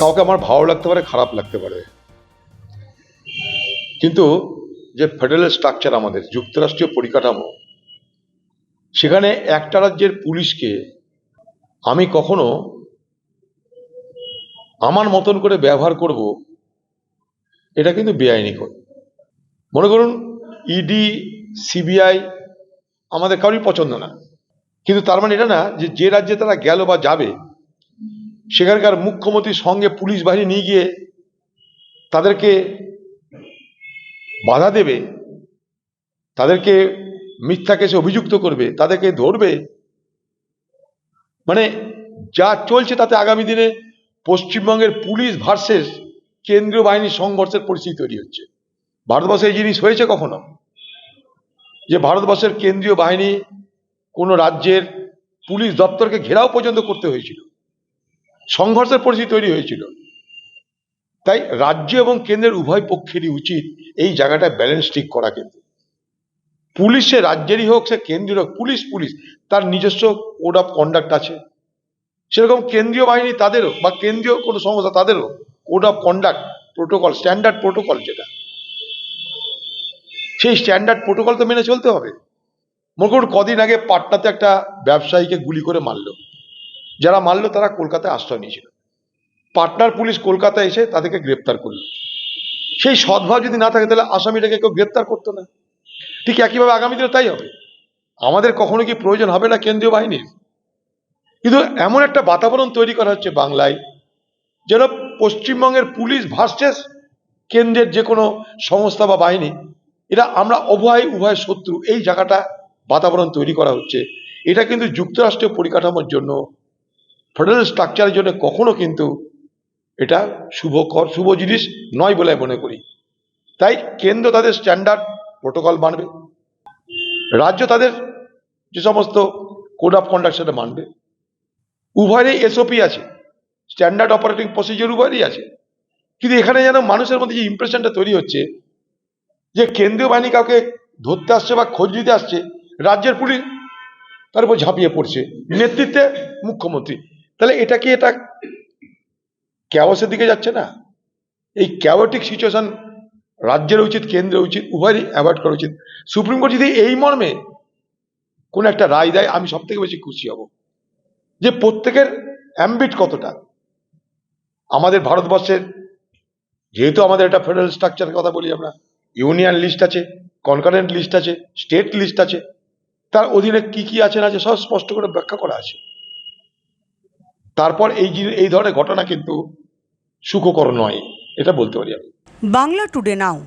কাউকে আমার ভালো লাগতে পারে, খারাপ লাগতে পারে। কিন্তু যে ফেডারেল স্ট্রাকচার আমাদের, যুক্তরাষ্ট্রীয় পরিকাঠামো, সেখানে একটা রাজ্যের পুলিশকে আমি কখনো আমার মতন করে ব্যবহার করব, এটা কিন্তু বেআইনি কর। মনে করুন ইডি সিবিআই আমাদের কারোরই পছন্দ না। কিন্তু তার মানে এটা না যে যে রাজ্যে তারা গেল বা যাবে সেখানকার মুখ্যমন্ত্রীর সঙ্গে পুলিশ বাহিনী নিয়ে গিয়ে তাদেরকে বাধা দেবে, তাদেরকে মিথ্যা কেসে অভিযুক্ত করবে, তাদেরকে ধরবে মানে যা চলছে তাতে আগামী দিনে পশ্চিমবঙ্গের পুলিশ ভার্সেস কেন্দ্রীয় বাহিনীর সংঘর্ষের পরিস্থিতি তৈরি হচ্ছে। ভারতবর্ষে এই জিনিস হয়েছে কখনো? যে ভারতবর্ষের কেন্দ্রীয় বাহিনী কোনো রাজ্যের পুলিশ দপ্তরকে ঘেরাও পর্যন্ত করতে হয়েছিল। সংঘর্ষের পরিস্থিতি তৈরি হয়েছিল। তাই রাজ্য এবং কেন্দ্রের উভয় পক্ষেরই উচিত এই জায়গাটা ব্যালেন্স ঠিক করা কিন্তু। পুলিশ সে রাজ্যেরই হোক, সে কেন্দ্রীয় হোক, পুলিশ পুলিশ, তার নিজস্ব কোড অফ কন্ডাক্ট আছে। সেরকম কেন্দ্রীয় বাহিনী তাদেরও বা কেন্দ্রীয় কোনো সংস্থা তাদেরও code of conduct protocol standard protocol যেটা। সেই স্ট্যান্ডার্ড প্রোটোকল তো মেনে চলতে হবে। মনে করুন কদিন আগে পাটনাতে একটা ব্যবসায়ীকে গুলি করে মারলো। যারা মারলো তারা কলকাতায় আশ্রয় নিয়েছিল। পাটনার পুলিশ কলকাতায় এসে তাদেরকে গ্রেপ্তার করল। সেই সদ্ভাব যদি না থাকে তাহলে আসামিটাকে কেউ গ্রেপ্তার করতো না। ঠিক একইভাবে আগামী দিনে তাই হবে। আমাদের কখনো কি প্রয়োজন হবে না কেন্দ্রীয় বাহিনীর? কিন্তু এমন একটা বাতাবরণ তৈরি করা হচ্ছে বাংলায়, যেন পশ্চিমবঙ্গের পুলিশ ভার্সেস কেন্দ্রের যে কোনো সংস্থা বা বাহিনী এটা আমরা উভয় উভয় শত্রু, এই জায়গাটা বাতাবরণ তৈরি করা হচ্ছে। এটা কিন্তু যুক্তরাষ্ট্রীয় পরিকাঠামোর জন্য ফেডারেল স্ট্রাকচারের জন্য কখনো কিন্তু এটা শুভকর, শুভ জিনিস নয় বলে মনে করি। তাই কেন্দ্র তাদের স্ট্যান্ডার্ড প্রোটোকল মানবে। রাজ্য তাদের যে সমস্ত কোড অফ কন্ডাক্ট সেটা মানবে। উভয়েরই এসওপি আছে স্ট্যান্ডার্ড অপারেটিং প্রসিজিওর উভয়েরই আছে। কিন্তু এখানে যেন মানুষের মধ্যে যে ইমপ্রেশনটা তৈরি হচ্ছে, যে কেন্দ্রীয় বাহিনী কাউকে ধরতে আসছে বা খোঁজ নিতে আসছে, রাজ্যের পুলিশ তার উপর ঝাঁপিয়ে পড়ছে। নেতৃত্বে মুখ্যমন্ত্রী। তাহলে এটা কি এটা ক্যাওসের দিকে যাচ্ছে না? এই ক্যাওটিক সিচুয়েশন রাজ্যের উচিত, কেন্দ্রের উচিত, উভয়েরই অ্যাভয়েড করা উচিত। সুপ্রিম কোর্ট যদি এই মর্মে কোন একটা রায় দেয়, আমি সব থেকে বেশি খুশি হব। যে প্রত্যেকের অ্যাম্বিট কতটা? আমাদের ভারতবর্ষের, যেহেতু আমাদের একটা ফেডারেল স্ট্রাকচারের কথা বলি আমরা ইউনিয়ন লিস্ট আছে কনকারেন্ট লিস্ট আছে স্টেট লিস্ট আছে, তার অধীনে কি কি আছে না আছে, সব স্পষ্ট করে ব্যাখ্যা করা আছে। তারপর এই এই ধরনের ঘটনা কিন্তু সুখকর নয়, এটা বলতে পারি আমি। বাংলা টুডে নাও